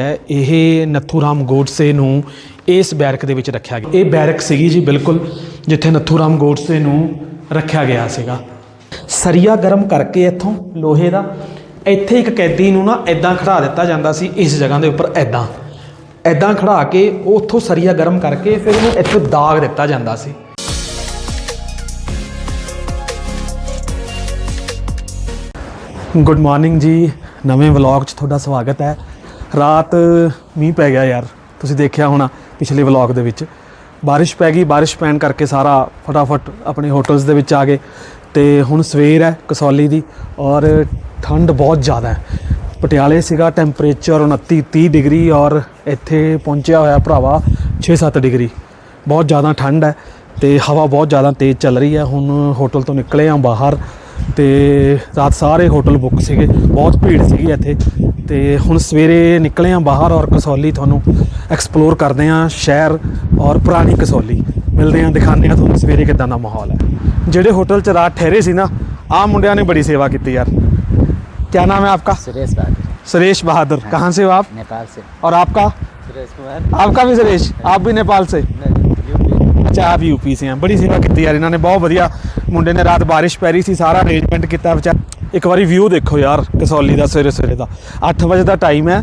ਇਹ ਨੱਥੂ ਰਾਮ ਗੋਡਸੇ ਨੂੰ ਇਸ ਬੈਰਕ ਦੇ ਵਿੱਚ ਰੱਖਿਆ ਗਿਆ। ਇਹ ਬੈਰਕ ਸੀਗੀ ਜੀ ਬਿਲਕੁਲ, ਜਿੱਥੇ ਨੱਥੂ ਰਾਮ ਗੋਡਸੇ ਨੂੰ ਰੱਖਿਆ ਗਿਆ ਸੀਗਾ। ਸਰੀਆ ਗਰਮ ਕਰਕੇ ਇੱਥੋਂ ਲੋਹੇ ਦਾ, ਇੱਥੇ ਇੱਕ ਕੈਦੀ ਨੂੰ ਨਾ ਐਦਾਂ ਖੜਾ ਦਿੱਤਾ ਜਾਂਦਾ ਸੀ, ਇਸ ਜਗ੍ਹਾ ਦੇ ਉੱਪਰ ਐਦਾਂ ਐਦਾਂ ਖੜਾ ਕੇ ਉੱਥੋਂ ਸਰੀਆ ਗਰਮ ਕਰਕੇ ਫਿਰ ਉਹਨੂੰ ਇੱਥੇ ਦਾਗ ਦਿੱਤਾ ਜਾਂਦਾ ਸੀ। ਗੁੱਡ ਮਾਰਨਿੰਗ ਜੀ, ਨਵੇਂ ਵਲੌਗ 'ਚ ਤੁਹਾਡਾ ਸਵਾਗਤ ਹੈ। ਰਾਤ ਮੀਂਹ ਪੈ ਗਿਆ ਯਾਰ, ਤੁਸੀਂ ਦੇਖਿਆ ਹੋਣਾ ਪਿਛਲੇ ਵਲੌਗ ਦੇ ਵਿੱਚ। ਬਾਰਿਸ਼ ਪੈ ਗਈ, ਬਾਰਿਸ਼ ਪੈਣ ਕਰਕੇ ਸਾਰਾ ਫਟਾਫਟ ਆਪਣੇ ਹੋਟਲਸ ਦੇ ਵਿੱਚ ਆ ਗਏ। ਤੇ ਹੁਣ ਸਵੇਰ ਹੈ ਕਸੌਲੀ ਦੀ ਔਰ ਠੰਡ ਬਹੁਤ ਜ਼ਿਆਦਾ ਹੈ। ਪਟਿਆਲੇ ਸੀਗਾ ਟੈਂਪਰੇਚਰ 29 30 ਡਿਗਰੀ ਔਰ ਇੱਥੇ ਪਹੁੰਚਿਆ ਹੋਇਆ ਭਰਾਵਾ 6-7 ਡਿਗਰੀ। ਬਹੁਤ ਜ਼ਿਆਦਾ ਠੰਡ ਹੈ ਤੇ ਹਵਾ ਬਹੁਤ ਜ਼ਿਆਦਾ ਤੇਜ਼ ਚੱਲ ਰਹੀ ਹੈ। ਹੁਣ ਹੋਟਲ ਤੋਂ ਨਿਕਲੇ ਆ ਬਾਹਰ। ਤੇ ਰਾਤ ਸਾਰੇ ਹੋਟਲ ਬੁੱਕ ਸੀਗੇ ਬਹੁਤ ਭੀੜ ਸੀਗੀ ਇੱਥੇ ਤੇ ਹੁਣ ਸਵੇਰੇ ਨਿਕਲੇ ਆ ਬਾਹਰ ਔਰ ਕਸੌਲੀ ਤੁਹਾਨੂੰ ਐਕਸਪਲੋਰ ਕਰਦੇ ਆ ਸ਼ਹਿਰ ਔਰ ਪੁਰਾਣੀ ਕਸੌਲੀ ਮਿਲਦੇ ਆ ਦਿਖਾਉਂਦੇ ਆ ਤੁਹਾਨੂੰ ਸਵੇਰੇ ਕਿਦਾਂ ਦਾ ਮਾਹੌਲ ਹੈ ਜਿਹੜੇ ਹੋਟਲ 'ਚ ਰਾਤ ਠਹਿਰੇ ਸੀ ਨਾ ਆ ਮੁੰਡਿਆਂ ਨੇ ਬੜੀ ਸੇਵਾ ਕੀਤੀ ਯਾਰ क्या नाम है आपका सुरेश बहादुर सुरेश बहादुर कहाँ से हो आप नेपाल से और आपका सुरेश कुमार आपका भी सुरेश आप भी नेपाल से यूपी ਅੱਛਾ ਆਪ ਯੂਪੀ ਸੇ ਆ ਬੜੀ ਸੇਵਾ ਕੀਤੀ ਯਾਰ ਇਹਨਾਂ ਨੇ ਬਹੁਤ ਵਧੀਆ ਮੁੰਡੇ ਨੇ ਰਾਤ ਬਾਰਿਸ਼ ਪੈ ਰਹੀ ਸੀ, ਸਾਰਾ ਅਰੇਂਜਮੈਂਟ ਕੀਤਾ ਵਿਚਾਰ। ਇੱਕ ਵਾਰੀ ਵਿਊ ਦੇਖੋ ਯਾਰ, ਕਸੌਲੀ ਦਾ ਸਵੇਰੇ ਸਵੇਰੇ ਦਾ। 8 ਵਜੇ ਦਾ ਟਾਈਮ ਹੈ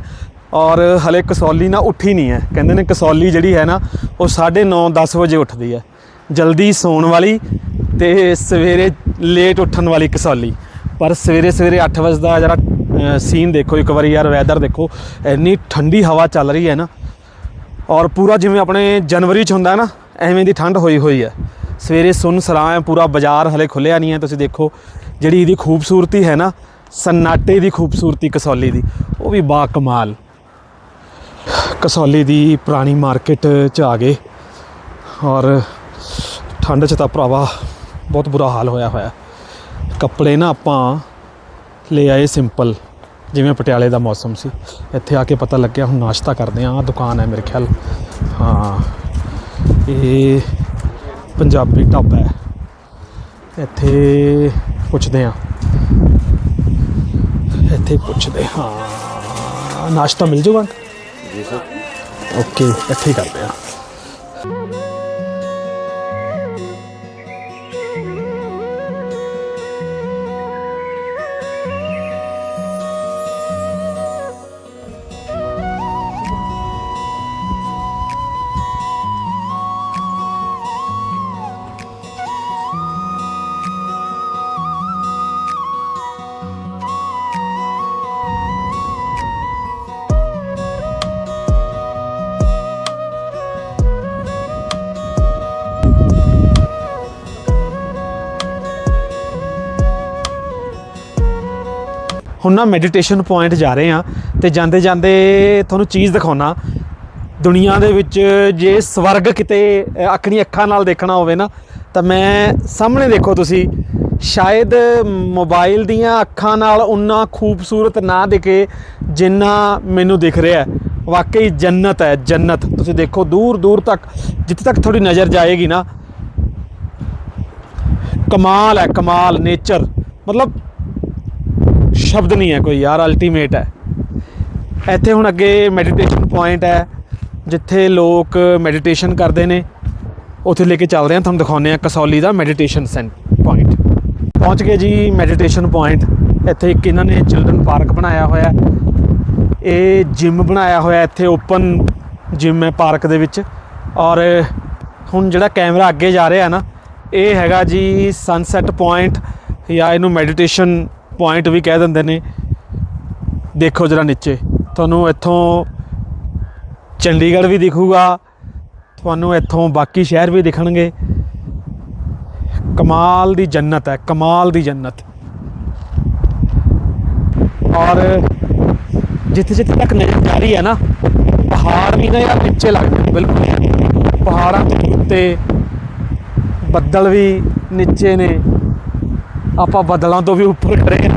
ਔਰ ਹਲੇ ਕਸੌਲੀ ਨਾ ਉੱਠੀ ਨਹੀਂ ਹੈ। ਕਹਿੰਦੇ ਨੇ ਕਸੌਲੀ ਜਿਹੜੀ ਹੈ ਨਾ, ਉਹ 9:30 10 ਵਜੇ ਉੱਠਦੀ ਹੈ। ਜਲਦੀ ਸੌਣ ਵਾਲੀ ਤੇ ਸਵੇਰੇ ਲੇਟ ਉੱਠਣ ਵਾਲੀ ਕਸੌਲੀ। ਪਰ ਸਵੇਰੇ ਸਵੇਰੇ 8 ਵਜੇ ਦਾ ਜਿਹੜਾ ਸੀਨ ਦੇਖੋ, ਇੱਕ ਵਾਰੀ ਯਾਰ ਵੈਦਰ ਦੇਖੋ। ਇੰਨੀ ਠੰਡੀ ਹਵਾ ਚੱਲ ਰਹੀ ਹੈ ਨਾ। ਔਰ ਪੂਰਾ ਜਿਵੇਂ ਆਪਣੇ ਜਨਵਰੀ ਚ ਹੁੰਦਾ ਨਾ, ਐਵੇਂ ਦੀ ਠੰਡ ਹੋਈ ਹੋਈ ਹੈ। ਸਵੇਰੇ ਸੁੰਨ ਸਰਾਂ ਹੈ ਪੂਰਾ ਬਾਜ਼ਾਰ ਹਲੇ ਖੁੱਲਿਆ ਨਹੀਂ ਹੈ, ਤੁਸੀਂ ਦੇਖੋ, ਜਿਹੜੀ ਇਹਦੀ ਖੂਬਸੂਰਤੀ ਹੈ ਨਾ, ਸਨਾਟੇ ਦੀ ਖੂਬਸੂਰਤੀ, ਕਸੌਲੀ ਦੀ, ਉਹ ਵੀ ਬਾ ਕਮਾਲ। ਕਸੌਲੀ ਦੀ ਪੁਰਾਣੀ ਮਾਰਕੀਟ ਚ ਆ ਗਏ, ਔਰ ਠੰਡ ਚ ਤਾਂ ਭਰਾਵਾ ਬਹੁਤ ਬੁਰਾ ਹਾਲ ਹੋਇਆ ਹੋਇਆ। ਕੱਪੜੇ ਨਾ ਆਪਾਂ ਲੈ ਆਏ ਸਿੰਪਲ, ਜਿਵੇਂ ਪਟਿਆਲੇ ਦਾ ਮੌਸਮ ਸੀ। ਇੱਥੇ ਆ ਕੇ ਪਤਾ ਲੱਗਿਆ, ਹੁਣ ਨਾਸ਼ਤਾ ਕਰਦੇ ਆ ਦੁਕਾਨ ਹੈ ਮੇਰੇ ਖਿਆਲ। ਹਾਂ, ਇਹ ਪੰਜਾਬੀ ਢਾਬਾ ਹੈ। ਇੱਥੇ ਪੁੱਛਦੇ ਆ ਇੱਥੇ ਪੁੱਛਦੇ ਹਾਂ। ਨਾਸ਼ਤਾ ਮਿਲ ਜੂਗਾ? ਜੀ ਸਰ। ਓਕੇ ਇੱਥੇ ਕਰਦੇ ਆ ਹੁਣ ਨਾ ਮੈਡੀਟੇਸ਼ਨ ਪੁਆਇੰਟ ਜਾ ਰਹੇ ਆ ਤੇ ਜਾਂਦੇ ਜਾਂਦੇ ਤੁਹਾਨੂੰ ਚੀਜ਼ ਦਿਖਾਉਣਾ। ਦੁਨੀਆ ਦੇ ਵਿੱਚ ਜੇ ਸਵਰਗ ਕਿਤੇ ਅ, ਆਪਣੀ ਅੱਖਾਂ ਨਾਲ ਦੇਖਣਾ ਹੋਵੇ ਨਾ ਤਾਂ ਮੈਂ ਸਾਹਮਣੇ ਦੇਖੋ ਤੁਸੀਂ ਸ਼ਾਇਦ ਮੋਬਾਈਲ ਦੀਆਂ ਅੱਖਾਂ ਨਾਲ ਉਨਾ ਖੂਬਸੂਰਤ ਨਾ ਦਿਖੇ ਜਿੰਨਾ ਮੈਨੂੰ ਦਿਖ ਰਿਹਾ ਹੈ। ਵਾਕਈ ਜੰਨਤ ਹੈ ਜੰਨਤ। ਤੁਸੀਂ ਦੇਖੋ ਦੂਰ ਦੂਰ ਤੱਕ ਜਿੱਥੇ ਤੱਕ ਤੁਹਾਡੀ ਨਜ਼ਰ ਜਾਏਗੀ ਨਾ ਕਮਾਲ ਹੈ ਕਮਾਲ ਨੇਚਰ ਮਤਲਬ ਸ਼ਬਦ ਨਹੀਂ ਹੈ ਕੋਈ ਯਾਰ ਅਲਟੀਮੇਟ ਹੈ। ਇੱਥੇ ਹੁਣ ਅੱਗੇ ਮੈਡੀਟੇਸ਼ਨ ਪੁਆਇੰਟ ਹੈ, ਜਿੱਥੇ ਲੋਕ ਮੈਡੀਟੇਸ਼ਨ ਕਰਦੇ ਨੇ। ਉੱਥੇ ਲੈ ਕੇ ਚੱਲਦੇ ਹਾਂ, ਤੁਹਾਨੂੰ ਦਿਖਾਉਂਦੇ ਹਾਂ ਕਸੌਲੀ ਦਾ ਮੈਡੀਟੇਸ਼ਨ ਸੈਂਟ ਪੁਆਇੰਟ ਪਹੁੰਚ ਗਏ ਜੀ ਮੈਡੀਟੇਸ਼ਨ ਪੁਆਇੰਟ ਇੱਥੇ ਇੱਕ ਇਹਨਾਂ ਨੇ ਚਿਲਡਰਨ ਪਾਰਕ ਬਣਾਇਆ ਹੋਇਆ ਇਹ ਜਿਮ ਬਣਾਇਆ ਹੋਇਆ ਇੱਥੇ ਓਪਨ ਜਿਮ ਹੈ ਪਾਰਕ ਦੇ ਵਿੱਚ। ਔਰ ਹੁਣ ਜਿਹੜਾ ਕੈਮਰਾ ਅੱਗੇ ਜਾ ਰਿਹਾ ਨਾ, ਇਹ ਹੈਗਾ ਜੀ ਸਨਸੈਟ ਪੁਆਇੰਟ ਜਾਂ ਇਹਨੂੰ ਮੈਡੀਟੇਸ਼ਨ ਪੁਆਇੰਟ ਵੀ ਕਹਿ ਦਿੰਦੇ ਨੇ। ਦੇਖੋ ਜਰਾ ਨੀਚੇ। ਤੁਹਾਨੂੰ ਇੱਥੋਂ ਚੰਡੀਗੜ੍ਹ ਵੀ ਦਿਖੂਗਾ। ਤੁਹਾਨੂੰ ਇੱਥੋਂ ਬਾਕੀ ਸ਼ਹਿਰ ਵੀ ਦਿਖਣਗੇ। ਕਮਾਲ ਦੀ ਜੰਨਤ ਹੈ, ਕਮਾਲ ਦੀ ਜੰਨਤ। ਔਰ ਜਿੱਥੇ ਜਿੱਥੇ ਤੱਕ ਨਜ਼ਰ ਜਾ ਰਹੀ ਹੈ ਨਾ, ਪਹਾੜ ਵੀ ਨਾ ਯਾਰ ਨੀਚੇ ਲੱਗਦੇ ਨੇ ਬਿਲਕੁਲ। ਪਹਾੜਾਂ ਦੇ ਉੱਤੇ ਬੱਦਲ ਵੀ ਨੀਚੇ ਨੇ। ਆਪਾਂ ਬੱਦਲਾਂ ਤੋਂ ਵੀ ਉੱਪਰ ਖੜੇ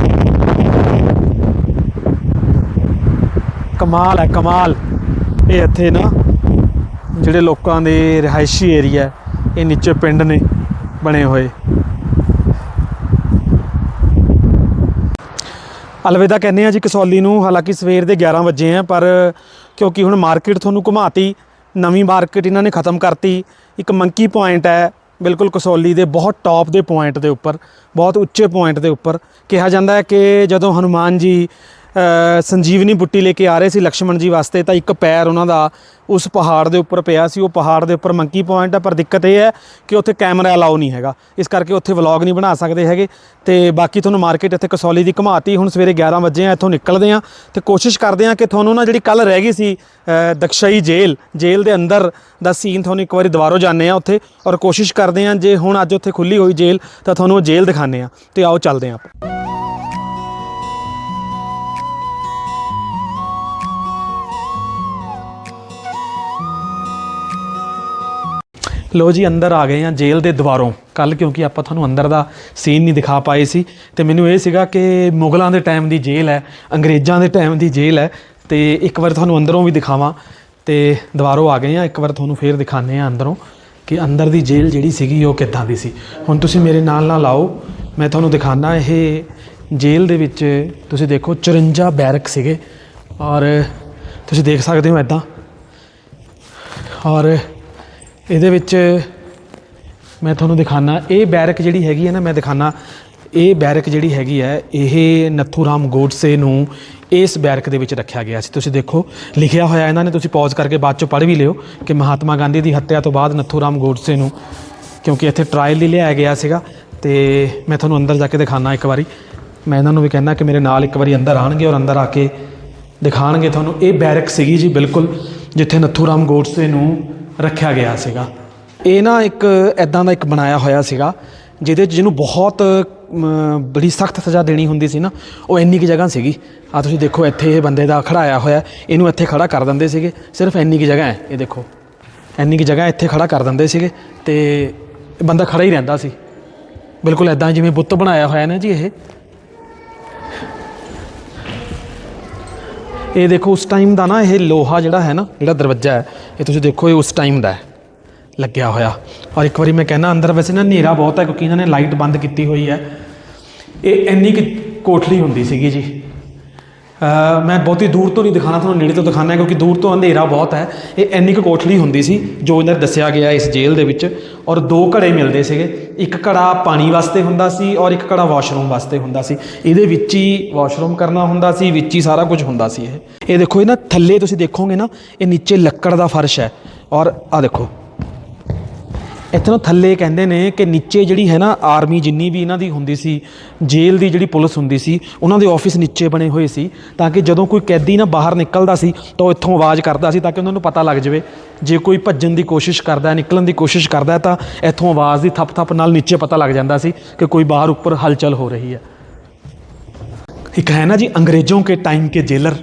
ਕਮਾਲ ਹੈ, ਕਮਾਲ। ਇਹ ਇੱਥੇ ਨਾ ਜਿਹੜੇ ਲੋਕਾਂ ਦੇ ਰਿਹਾਇਸ਼ੀ ਏਰੀਆ ਇਹ ਨੀਚੇ ਪਿੰਡ ਨੇ ਬਣੇ ਹੋਏ। ਅਲਵਿਦਾ ਕਹਿੰਦੇ ਆ ਜੀ ਕਸੌਲੀ ਨੂੰ, ਹਾਲਾਂਕਿ ਸਵੇਰ ਦੇ 11 ਵਜੇ ਆ, ਪਰ ਕਿਉਂਕਿ ਹੁਣ ਮਾਰਕੀਟ ਤੁਹਾਨੂੰ ਘੁਮਾਤੀ, ਨਵੀਂ ਮਾਰਕੀਟ ਇਹਨਾਂ ਨੇ ਖਤਮ ਕਰਤੀ, ਇੱਕ ਮੰਕੀ ਪੁਆਇੰਟ ਹੈ ਬਿਲਕੁਲ ਕਸੌਲੀ ਦੇ ਬਹੁਤ ਟੌਪ ਦੇ ਪੁਆਇੰਟ ਦੇ ਉੱਪਰ, ਬਹੁਤ ਉੱਚੇ ਪੁਆਇੰਟ ਦੇ ਉੱਪਰ ਕਿਹਾ ਜਾਂਦਾ ਹੈ ਕਿ ਜਦੋਂ ਹਨੂਮਾਨ ਜੀ ਸੰਜੀਵਨੀ ਬੁੱਟੀ ਲੈ ਕੇ ਆ ਰਹੇ ਸੀ ਲਕਸ਼ਮਣ ਜੀ ਵਾਸਤੇ, ਤਾਂ ਇੱਕ ਪੈਰ ਉਹਨਾਂ ਦਾ ਉਸ ਪਹਾੜ ਦੇ ਉੱਪਰ ਪਿਆ ਸੀ, ਉਹ ਪਹਾੜ ਦੇ ਉੱਪਰ ਮੰਕੀ ਪੁਆਇੰਟ ਆ ਪਰ ਦਿੱਕਤ ਇਹ ਹੈ ਕਿ ਉੱਥੇ ਕੈਮਰਾ ਅਲਾਉ ਨਹੀਂ ਹੈਗਾ। ਇਸ ਕਰਕੇ ਉੱਥੇ ਵਲੌਗ ਨਹੀਂ ਬਣਾ ਸਕਦੇ ਹੈਗੇ। ਤੇ ਬਾਕੀ ਤੁਹਾਨੂੰ ਮਾਰਕੀਟ ਇੱਥੇ ਕਸੌਲੀ ਦੀ ਘੁਮਾਤੀ, ਹੁਣ ਸਵੇਰੇ 11 ਵਜੇ ਆ, ਇੱਥੋਂ ਨਿਕਲਦੇ ਆ ਤੇ ਕੋਸ਼ਿਸ਼ ਕਰਦੇ ਆ ਕਿ ਤੁਹਾਨੂੰ ਨਾ ਜਿਹੜੀ ਕੱਲ ਰਹਿ ਗਈ ਸੀ ਦਕਸ਼ਾਈ ਦਕਸ਼ਈ ਜੇਲ੍ਹ ਜੇਲ੍ਹ ਦੇ ਅੰਦਰ ਦਾ ਸੀਨ ਤੁਹਾਨੂੰ ਇੱਕ ਵਾਰੀ ਦੁਬਾਰਾ ਜਾਣਦੇ ਆ ਉੱਥੇ। ਔਰ ਕੋਸ਼ਿਸ਼ ਕਰਦੇ ਆ ਜੇ ਹੁਣ ਅੱਜ ਉੱਥੇ ਖੁੱਲੀ ਹੋਈ ਜੇਲ੍ਹ, ਤਾਂ ਤੁਹਾਨੂੰ ਉਹ ਜੇਲ੍ਹ ਦਿਖਾਣੇ ਆ ਤੇ ਆਓ ਚੱਲਦੇ ਆ ਆਪਾਂ। ਲੋ ਜੀ, ਅੰਦਰ ਆ ਗਏ ਆ ਜੇਲ੍ਹ ਦੇ ਦੁਆਰੋਂ। ਕੱਲ ਕਿਉਂਕਿ ਆਪਾਂ ਤੁਹਾਨੂੰ ਅੰਦਰ ਦਾ ਸੀਨ ਨਹੀਂ ਦਿਖਾ ਪਾਏ ਸੀ। ਤੇ ਮੈਨੂੰ ਇਹ ਸੀਗਾ ਕਿ ਮੁਗਲਾਂ ਦੇ ਟਾਈਮ ਦੀ ਜੇਲ੍ਹ ਹੈ, ਅੰਗਰੇਜ਼ਾਂ ਦੇ ਟਾਈਮ ਦੀ ਜੇਲ੍ਹ ਹੈ। ਤੇ ਇੱਕ ਵਾਰ ਤੁਹਾਨੂੰ ਅੰਦਰੋਂ ਵੀ ਦਿਖਾਵਾਂ। ਤੇ ਦੁਆਰੋਂ ਆ ਗਏ ਆ ਇੱਕ ਵਾਰ ਤੁਹਾਨੂੰ ਫੇਰ ਦਿਖਾਣੇ ਆ ਅੰਦਰੋਂ ਕਿ ਅੰਦਰ ਦੀ ਜੇਲ੍ਹ ਜਿਹੜੀ ਸੀਗੀ, ਉਹ ਕਿੱਦਾਂ ਦੀ ਸੀ। ਹੁਣ ਤੁਸੀਂ ਮੇਰੇ ਨਾਲ ਨਾਲ ਆਓ ਮੈਂ ਤੁਹਾਨੂੰ ਦਿਖਾਣਾ ਇਹ ਜੇਲ੍ਹ ਦੇ ਵਿੱਚ ਤੁਸੀਂ ਦੇਖੋ 54 ਬੈਰਕ ਸੀਗੇ। ਔਰ ਤੁਸੀਂ ਦੇਖ ਸਕਦੇ ਹੋ ਇਦਾਂ ਔਰ ਇਹਦੇ ਵਿੱਚ ਮੈਂ ਤੁਹਾਨੂੰ ਦਿਖਾਣਾ ਇਹ ਬੈਰਕ ਜਿਹੜੀ ਹੈਗੀ ਹੈ ਨਾ, ਮੈਂ ਦਿਖਾਣਾ ਇਹ ਬੈਰਕ ਜਿਹੜੀ ਹੈਗੀ ਹੈ, ਇਹ ਨੱਥੂ ਰਾਮ ਗੋਡਸੇ ਨੂੰ ਇਸ ਬੈਰਕ ਦੇ ਵਿੱਚ ਰੱਖਿਆ ਗਿਆ ਸੀ। ਤੁਸੀਂ ਦੇਖੋ, ਲਿਖਿਆ ਹੋਇਆ ਇਹਨਾਂ ਨੇ, ਤੁਸੀਂ ਪੌਜ਼ ਕਰਕੇ ਬਾਅਦ ਚੋਂ ਪੜ੍ਹ ਵੀ ਲਿਓ ਕਿ ਮਹਾਤਮਾ ਗਾਂਧੀ ਦੀ ਹੱਤਿਆ ਤੋਂ ਬਾਅਦ ਨੱਥੂ ਰਾਮ ਗੋਡਸੇ ਨੂੰ, ਕਿਉਂਕਿ ਇੱਥੇ ਟ੍ਰਾਇਲ ਲਈ ਲਿਆਇਆ ਗਿਆ ਸੀਗਾ। ਤੇ ਮੈਂ ਤੁਹਾਨੂੰ ਅੰਦਰ ਜਾ ਕੇ ਦਿਖਾਣਾ ਇੱਕ ਵਾਰੀ। ਮੈਂ ਇਹਨਾਂ ਨੂੰ ਵੀ ਕਹਿਣਾ ਕਿ ਮੇਰੇ ਨਾਲ ਇੱਕ ਵਾਰੀ ਅੰਦਰ ਆਣਗੇ ਔਰ ਅੰਦਰ ਆ ਕੇ ਦਿਖਾਣਗੇ ਤੁਹਾਨੂੰ। ਇਹ ਬੈਰਕ ਸੀਗੀ ਜੀ, ਬਿਲਕੁਲ, ਜਿੱਥੇ ਨੱਥੂ ਰਾਮ ਗੋਡਸੇ ਨੂੰ ਰੱਖਿਆ ਗਿਆ ਸੀਗਾ। ਇਹ ਨਾ ਇੱਕ ਐਦਾਂ ਦਾ ਇੱਕ ਬਣਾਇਆ ਹੋਇਆ ਸੀਗਾ, ਜਿਹਦੇ 'ਚ ਜਿਹਨੂੰ ਬਹੁਤ ਬੜੀ ਸਖਤ ਸਜ਼ਾ ਦੇਣੀ ਹੁੰਦੀ ਸੀ ਨਾ, ਉਹ ਇੰਨੀ ਕੀ ਜਗ੍ਹਾ ਸੀਗੀ। ਆ ਤੁਸੀਂ ਦੇਖੋ, ਇੱਥੇ ਇਹ ਬੰਦੇ ਦਾ ਖੜਾਇਆ ਹੋਇਆ, ਇਹਨੂੰ ਇੱਥੇ ਖੜਾ ਕਰ ਦਿੰਦੇ ਸੀਗੇ। ਸਿਰਫ ਇੰਨੀ ਕੀ ਜਗ੍ਹਾ ਹੈ, ਇਹ ਦੇਖੋ। ਇੰਨੀ ਕੀ ਜਗ੍ਹਾ ਇੱਥੇ ਖੜਾ ਕਰ ਦਿੰਦੇ ਸੀਗੇ ਤੇ ਬੰਦਾ ਖੜਾ ਹੀ ਰਹਿੰਦਾ ਸੀ। ਬਿਲਕੁਲ ਐਦਾਂ ਜਿਵੇਂ ਬੁੱਤ ਬਣਾਇਆ ਹੋਇਆ ਨਾ ਜੀ ਇਹ। ਇਹ ਦੇਖੋ, ਉਸ ਟਾਈਮ ਦਾ ਨਾ ਇਹ ਲੋਹਾ ਜਿਹੜਾ ਹੈ ਨਾ, ਜਿਹੜਾ ਦਰਵਾਜ਼ਾ ਹੈ ਇਹ ਤੁਸੀਂ ਦੇਖੋ ਇਹ ਉਸ ਟਾਈਮ ਦਾ ਹੈ। ਲੱਗਿਆ ਹੋਇਆ। ਔਰ ਇੱਕ ਵਾਰੀ ਮੈਂ ਕਹਿੰਦਾ, ਅੰਦਰ ਵੈਸੇ ਨਾ ਹਨੇਰਾ ਬਹੁਤ ਹੈ ਕਿਉਂਕਿ ਇਹਨਾਂ ਨੇ ਲਾਈਟ ਬੰਦ ਕੀਤੀ ਹੋਈ ਹੈ। ਇਹ ਇੰਨੀ ਕਿ ਕੋਠਲੀ ਹੁੰਦੀ ਸੀਗੀ ਜੀ। ਮੈਂ ਬਹੁਤੀ ਦੂਰ ਤੋਂ ਨਹੀਂ ਦਿਖਾਣਾ, ਤੁਹਾਨੂੰ ਨੇੜੇ ਤੋਂ ਦਿਖਾਣਾ, ਕਿਉਂਕਿ ਦੂਰ ਤੋਂ ਅੰਧੇਰਾ ਬਹੁਤ ਹੈ। ਇਹ ਇੰਨੀ ਕੁ ਕੋਠਲੀ ਹੁੰਦੀ ਸੀ, ਜੋ ਇਹਨਾਂ ਦੱਸਿਆ ਗਿਆ ਇਸ ਜੇਲ੍ਹ ਦੇ ਵਿੱਚ, ਔਰ ਦੋ ਘੜੇ ਮਿਲਦੇ ਸੀਗੇ। ਇੱਕ ਘੜਾ ਪਾਣੀ ਵਾਸਤੇ ਹੁੰਦਾ ਸੀ ਔਰ ਇੱਕ ਘੜਾ ਵਾਸ਼ਰੂਮ ਵਾਸਤੇ ਹੁੰਦਾ ਸੀ। ਇਹਦੇ ਵਿੱਚ ਹੀ ਵਾਸ਼ਰੂਮ ਕਰਨਾ ਹੁੰਦਾ ਸੀ, ਵਿੱਚ ਹੀ ਸਾਰਾ ਕੁਝ ਹੁੰਦਾ ਸੀ ਇਹ। ਇਹ ਦੇਖੋ, ਇਹ ਨਾ ਥੱਲੇ ਤੁਸੀਂ ਦੇਖੋਗੇ ਨਾ, ਇਹ ਨੀਚੇ ਲੱਕੜ ਦਾ ਫਰਸ਼ ਹੈ। ਔਰ ਆ ਦੇਖੋ ਇੱਥੇ ਨਾ ਥੱਲੇ ਕਹਿੰਦੇ ਨੇ ਕਿ ਨੀਚੇ ਜਿਹੜੀ ਹੈ ਨਾ ਆਰਮੀ ਜਿੰਨੀ ਵੀ ਇਹਨਾਂ ਦੀ ਹੁੰਦੀ ਸੀ, ਜੇਲ੍ਹ ਦੀ ਜਿਹੜੀ ਪੁਲਿਸ ਹੁੰਦੀ ਸੀ, ਉਹਨਾਂ ਦੇ ਆਫਿਸ ਨੀਚੇ ਬਣੇ ਹੋਏ ਸੀ ਤਾਂ ਕਿ ਜਦੋਂ ਕੋਈ ਕੈਦੀ ਨਾ ਬਾਹਰ ਨਿਕਲਦਾ ਸੀ ਤਾਂ ਉਹ ਇੱਥੋਂ ਆਵਾਜ਼ ਕਰਦਾ ਸੀ ਤਾਂ ਕਿ ਉਹਨਾਂ ਨੂੰ ਪਤਾ ਲੱਗ ਜਾਵੇ। ਜੇ ਕੋਈ ਭੱਜਣ ਦੀ ਕੋਸ਼ਿਸ਼ ਕਰਦਾ ਹੈ, ਨਿਕਲਣ ਦੀ ਕੋਸ਼ਿਸ਼ ਕਰਦਾ ਹੈ ਤਾਂ ਇੱਥੋਂ ਆਵਾਜ਼ ਦੀ ਥੱਪ-ਥੱਪ ਨਾਲ ਨੀਚੇ ਪਤਾ ਲੱਗ ਜਾਂਦਾ ਸੀ ਕਿ ਕੋਈ ਬਾਹਰ ਉੱਪਰ ਹਲਚਲ ਹੋ ਰਹੀ ਹੈ। ਇੱਕ ਹੈ ਨਾ ਜੀ ਅੰਗਰੇਜ਼ੋਂ ਕੇ ਟਾਈਮ ਕੇ ਜੇਲਰ,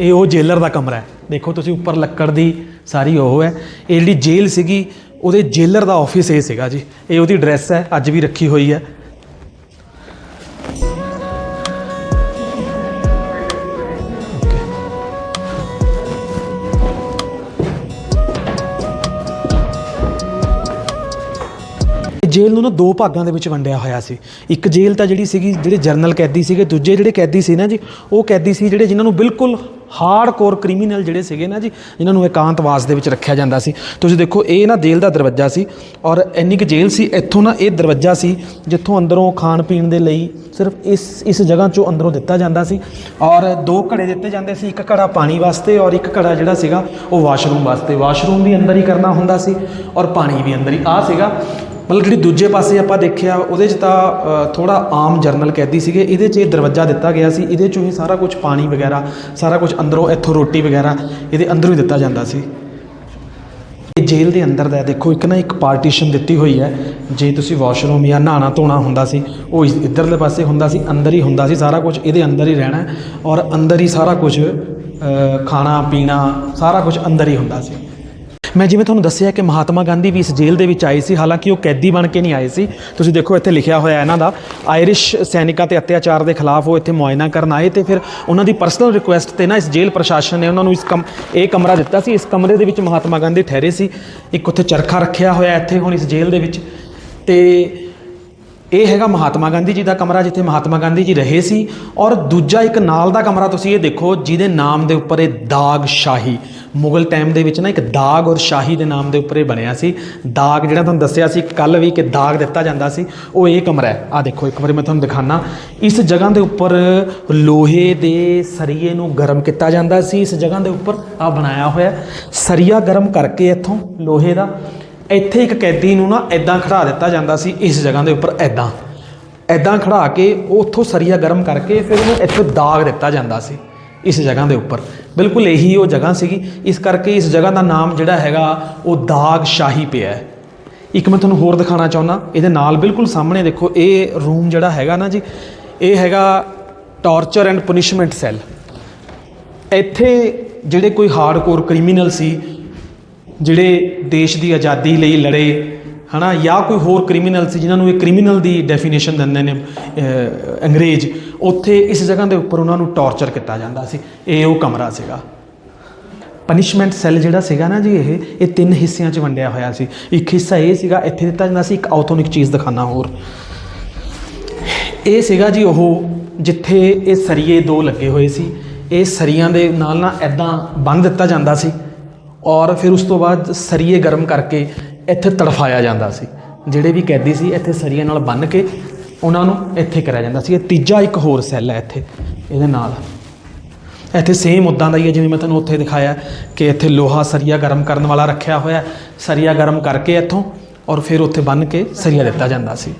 ਇਹ ਉਹ ਜੇਲਰ ਦਾ ਕਮਰਾ ਹੈ। ਦੇਖੋ ਤੁਸੀਂ ਉੱਪਰ ਲੱਕੜ ਦੀ ਸਾਰੀ ਉਹ ਹੈ। ਇਹ ਜਿਹੜੀ ਜੇਲ੍ਹ ਸੀਗੀ ਉਹਦੇ ਜੇਲਰ ਦਾ ਆਫਿਸ ਇਹ ਸੀਗਾ ਜੀ। ਇਹ ਉਹਦੀ ਡਰੈਸ ਹੈ, ਅੱਜ ਵੀ ਰੱਖੀ ਹੋਈ ਹੈ। ਜੇਲ੍ਹ ਨੂੰ ਨਾ ਦੋ ਭਾਗਾਂ ਦੇ ਵਿੱਚ ਵੰਡਿਆ ਹੋਇਆ ਸੀ। ਇੱਕ ਜੇਲ੍ਹ ਤਾਂ ਜਿਹੜੀ ਸੀਗੀ, ਜਿਹੜੇ ਜਰਨਲ ਕੈਦੀ ਸੀਗੇ, ਦੂਜੇ ਜਿਹੜੇ ਕੈਦੀ ਸੀ ਨਾ ਜੀ, ਉਹ ਕੈਦੀ ਸੀ ਜਿਹੜੇ ਜਿਨ੍ਹਾਂ ਨੂੰ ਬਿਲਕੁਲ ਹਾਰਡਕੋਰ ਕ੍ਰਿਮੀਨਲ ਜਿਹੜੇ ਸੀਗੇ ਨਾ ਜੀ, ਜਿਨ੍ਹਾਂ ਨੂੰ ਇਕਾਂਤਵਾਸ ਦੇ ਵਿੱਚ ਰੱਖਿਆ ਜਾਂਦਾ ਸੀ। ਤੁਸੀਂ ਦੇਖੋ, ਇਹ ਨਾ ਜੇਲ੍ਹ ਦਾ ਦਰਵਾਜ਼ਾ ਸੀ ਔਰ ਇੰਨੀ ਕਿ ਜੇਲ੍ਹ ਸੀ, ਇੱਥੋਂ ਨਾ ਇਹ ਦਰਵਾਜ਼ਾ ਸੀ ਜਿੱਥੋਂ ਅੰਦਰੋਂ ਖਾਣ ਪੀਣ ਦੇ ਲਈ ਸਿਰਫ ਇਸ ਇਸ ਜਗ੍ਹਾ ਚੋਂ ਅੰਦਰੋਂ ਦਿੱਤਾ ਜਾਂਦਾ ਸੀ ਔਰ ਦੋ ਘੜੇ ਦਿੱਤੇ ਜਾਂਦੇ ਸੀ, ਇੱਕ ਘੜਾ ਪਾਣੀ ਵਾਸਤੇ ਔਰ ਇੱਕ ਘੜਾ ਜਿਹੜਾ ਸੀਗਾ ਉਹ ਵਾਸ਼ਰੂਮ ਵਾਸਤੇ। ਵਾਸ਼ਰੂਮ ਵੀ ਅੰਦਰ ਹੀ ਕਰਨਾ ਹੁੰਦਾ ਸੀ ਔਰ ਪਾਣੀ ਵੀ ਅੰਦਰ ਹੀ। ਆ ਸੀਗਾ ਮਤਲਬ ਜਿਹੜੀ ਦੂਜੇ ਪਾਸੇ ਆਪਾਂ ਦੇਖਿਆ, ਉਹਦੇ 'ਚ ਤਾਂ ਥੋੜਾ ਆਮ ਜਰਨਲ ਕੈਦੀ ਸੀਗੇ। ਇਹਦੇ 'ਚ ਇਹ ਦਰਵਾਜ਼ਾ ਦਿੱਤਾ ਗਿਆ ਸੀ। ਇਹਦੇ 'ਚੋਂ ਹੀ ਸਾਰਾ ਕੁਝ ਪਾਣੀ ਵਗੈਰਾ, ਸਾਰਾ ਕੁਝ ਅੰਦਰੋਂ ਇੱਥੋਂ ਰੋਟੀ ਵਗੈਰਾ, ਇਹਦੇ ਅੰਦਰੋਂ ਹੀ ਦਿੱਤਾ ਜਾਂਦਾ ਸੀ। ਇਹ ਜੇਲ੍ਹ ਦੇ ਅੰਦਰ ਦਾ, ਦੇਖੋ, ਇੱਕ ਨਾ ਇੱਕ ਪਾਰਟੀਸ਼ਨ ਦਿੱਤੀ ਹੋਈ ਹੈ। ਜੇ ਤੁਸੀਂ ਵਾਸ਼ਰੂਮ ਜਾਂ ਨਹਾਣਾ ਧੋਣਾ ਹੁੰਦਾ ਸੀ, ਉਹ ਇੱਧਰਲੇ ਪਾਸੇ ਹੁੰਦਾ ਸੀ, ਅੰਦਰ ਹੀ ਹੁੰਦਾ ਸੀ ਸਾਰਾ ਕੁਝ ਇਹਦੇ ਅੰਦਰ ਹੀ ਰਹਿਣਾ ਔਰ ਅੰਦਰ ਹੀ ਸਾਰਾ ਕੁਝ ਖਾਣਾ, ਪੀਣਾ, ਸਾਰਾ ਕੁਝ ਅੰਦਰ ਹੀ ਹੁੰਦਾ ਸੀ। ਮੈਂ ਜਿਵੇਂ ਤੁਹਾਨੂੰ ਦੱਸਿਆ ਕਿ ਮਹਾਤਮਾ ਗਾਂਧੀ ਵੀ ਇਸ ਜੇਲ੍ਹ ਦੇ ਵਿੱਚ ਆਏ ਸੀ, ਹਾਲਾਂਕਿ ਉਹ ਕੈਦੀ ਬਣ ਕੇ ਨਹੀਂ ਆਏ ਸੀ। ਤੁਸੀਂ ਦੇਖੋ ਇੱਥੇ ਲਿਖਿਆ ਹੋਇਆ ਇਹਨਾਂ ਦਾ, ਆਇਰਿਸ਼ ਸੈਨਿਕਾਂ ਤੇ ਅਤਿਆਚਾਰ ਦੇ ਖਿਲਾਫ ਉਹ ਇੱਥੇ ਮੁਆਇਨਾ ਕਰਨ ਆਏ ਤੇ ਫਿਰ ਉਹਨਾਂ ਦੀ ਪਰਸਨਲ ਰਿਕੁਐਸਟ ਤੇ ਨਾ ਇਸ ਜੇਲ੍ਹ ਪ੍ਰਸ਼ਾਸਨ ਨੇ ਉਹਨਾਂ ਨੂੰ ਇਸ ਕਮ, ਇਹ ਕਮਰਾ ਦਿੱਤਾ ਸੀ। ਇਸ ਕਮਰੇ ਦੇ ਵਿੱਚ ਮਹਾਤਮਾ ਗਾਂਧੀ ਠਹਿਰੇ ਸੀ। ਇੱਕ ਉੱਥੇ ਚਰਖਾ ਰੱਖਿਆ ਹੋਇਆ ਇੱਥੇ ਹੁਣ ਇਸ ਜੇਲ੍ਹ ਦੇ ਵਿੱਚ ਤੇ ਇਹ ਹੈਗਾ ਮਹਾਤਮਾ ਗਾਂਧੀ ਜੀ ਦਾ ਕਮਰਾ ਜਿੱਥੇ ਮਹਾਤਮਾ ਗਾਂਧੀ ਜੀ ਰਹੇ ਸੀ ਔਰ ਦੂਜਾ ਇੱਕ ਨਾਲ ਦਾ ਕਮਰਾ ਤੁਸੀਂ ਇਹ ਦੇਖੋ ਜਿਹਦੇ ਨਾਮ ਦੇ ਉੱਪਰ ਇਹ ਦਾਗ ਸ਼ਾਹੀ। ਮੁਗਲ ਟਾਈਮ ਦੇ ਵਿੱਚ ਨਾ ਇੱਕ ਦਾਗ ਔਰ ਸ਼ਾਹੀ ਦੇ ਨਾਮ ਦੇ ਉੱਪਰ ਇਹ ਬਣਿਆ ਸੀ। ਦਾਗ ਜਿਹੜਾ ਤੁਹਾਨੂੰ ਦੱਸਿਆ ਸੀ ਕੱਲ ਵੀ ਕਿ ਦਾਗ ਦਿੱਤਾ ਜਾਂਦਾ ਸੀ, ਉਹ ਇਹ ਕਮਰਾ ਹੈ। ਆ ਦੇਖੋ, ਇੱਕ ਵਾਰੀ ਮੈਂ ਤੁਹਾਨੂੰ ਦਿਖਾਣਾ ਇਸ ਜਗ੍ਹਾ ਦੇ ਉੱਪਰ ਲੋਹੇ ਦੇ ਸਰੀਏ ਨੂੰ ਗਰਮ ਕੀਤਾ ਜਾਂਦਾ ਸੀ। ਇਸ ਜਗ੍ਹਾ ਦੇ ਉੱਪਰ ਆ ਬਣਾਇਆ ਹੋਇਆ ਸਰੀਆ ਗਰਮ ਕਰਕੇ ਇੱਥੋਂ ਲੋਹੇ ਦਾ ਇੱਥੇ ਇੱਕ ਕੈਦੀ ਨੂੰ ਨਾ ਐਦਾਂ ਖੜਾ ਦਿੱਤਾ ਜਾਂਦਾ ਸੀ, ਇਸ ਜਗ੍ਹਾ ਦੇ ਉੱਪਰ ਐਦਾਂ ਐਦਾਂ ਖੜਾ ਕੇ ਉੱਥੋਂ ਸਰੀਆ ਗਰਮ ਕਰਕੇ ਫਿਰ ਉਹਨੂੰ ਇੱਥੇ ਦਾਗ ਦਿੱਤਾ ਜਾਂਦਾ ਸੀ, ਇਸ ਜਗ੍ਹਾ ਦੇ ਉੱਪਰ। ਬਿਲਕੁਲ ਇਹੀ ਉਹ ਜਗ੍ਹਾ ਸੀਗੀ, ਇਸ ਕਰਕੇ ਇਸ ਜਗ੍ਹਾ ਦਾ ਨਾਮ ਜਿਹੜਾ ਹੈਗਾ, ਉਹ ਦਾਗ ਸ਼ਾਹੀ ਪਿਆ ਹੈ। ਇੱਕ ਮੈਂ ਤੁਹਾਨੂੰ ਹੋਰ ਦਿਖਾਣਾ ਚਾਹੁੰਦਾ, ਇਹਦੇ ਨਾਲ ਬਿਲਕੁਲ ਸਾਹਮਣੇ ਦੇਖੋ, ਇਹ ਰੂਮ ਜਿਹੜਾ ਹੈਗਾ ਨਾ ਜੀ, ਇਹ ਹੈਗਾ ਟਾਰਚਰ ਐਂਡ ਪਨਿਸ਼ਮੈਂਟ ਸੈੱਲ ਇੱਥੇ ਜਿਹੜੇ ਕੋਈ ਹਾਰਡਕੋਰ ਕ੍ਰਿਮੀਨਲ ਸੀ ਜਿਹੜੇ ਦੇਸ਼ ਦੀ ਆਜ਼ਾਦੀ ਲਈ ਲੜੇ, ਹਨਾ, ਜਾਂ ਕੋਈ ਹੋਰ ਕ੍ਰਿਮੀਨਲ ਸੀ ਜਿਨ੍ਹਾਂ ਨੂੰ ਇਹ ਕ੍ਰਿਮੀਨਲ ਦੀ ਡੈਫੀਨੇਸ਼ਨ ਦਿੰਦੇ ਨੇ ਅੰਗਰੇਜ਼, ਉੱਥੇ ਇਸ ਜਗ੍ਹਾ ਦੇ ਉੱਪਰ ਉਹਨਾਂ ਨੂੰ ਟਾਰਚਰ ਕੀਤਾ ਜਾਂਦਾ ਸੀ। ਇਹ ਉਹ ਕਮਰਾ ਸੀਗਾ। ਪਨਿਸ਼ਮੈਂਟ ਸੈੱਲ ਜਿਹੜਾ ਸੀਗਾ ਨਾ ਜੀ ਇਹ ਇਹ ਤਿੰਨ ਹਿੱਸਿਆਂ 'ਚ ਵੰਡਿਆ ਹੋਇਆ ਸੀ। ਇੱਕ ਹਿੱਸਾ ਇਹ ਸੀਗਾ, ਇੱਥੇ ਦਿੱਤਾ ਜਾਂਦਾ ਸੀ, ਇੱਕ ਆਥੋਨਿਕ ਚੀਜ਼ ਦਿਖਾਣਾ ਹੋਰ। ਇਹ ਸੀਗਾ ਜੀ ਉਹ ਜਿੱਥੇ ਇਹ ਸਰੀਏ ਦੋ ਲੱਗੇ ਹੋਏ ਸੀ। ਇਹ ਸਰੀਆਂ ਦੇ ਨਾਲ ਨਾ ਐਦਾਂ ਬੰਨ ਦਿੱਤਾ ਜਾਂਦਾ ਸੀ। ਔਰ ਫਿਰ ਉਸ ਤੋਂ ਬਾਅਦ ਸਰੀਏ ਗਰਮ ਕਰਕੇ ਇੱਥੇ ਤੜਫਾਇਆ ਜਾਂਦਾ ਸੀ। ਜਿਹੜੇ ਵੀ ਕੈਦੀ ਸੀ ਇੱਥੇ ਸਰੀਏ ਨਾਲ ਬੰਨ ਕੇ ਉਹਨਾਂ ਨੂੰ ਇੱਥੇ ਕਰਿਆ ਜਾਂਦਾ ਸੀ। ਇਹ ਤੀਜਾ ਇੱਕ ਹੋਰ ਸੈੱਲ ਹੈ ਇੱਥੇ, ਇਹਦੇ ਨਾਲ। ਇੱਥੇ ਸੇਮ ਉਦਾਂ ਦਾ ਹੀ ਹੈ, ਜਿਵੇਂ ਮੈਂ ਤੁਹਾਨੂੰ ਉੱਥੇ ਦਿਖਾਇਆ ਕਿ ਇੱਥੇ ਲੋਹਾ ਸਰੀਆ ਗਰਮ ਕਰਨ ਵਾਲਾ ਰੱਖਿਆ ਹੋਇਆ ਸਰੀਆ ਗਰਮ ਕਰਕੇ ਇੱਥੋਂ ਔਰ ਫਿਰ ਉੱਥੇ ਬੰਨ ਕੇ ਸਰੀਆ ਦਿੱਤਾ ਜਾਂਦਾ ਸੀ।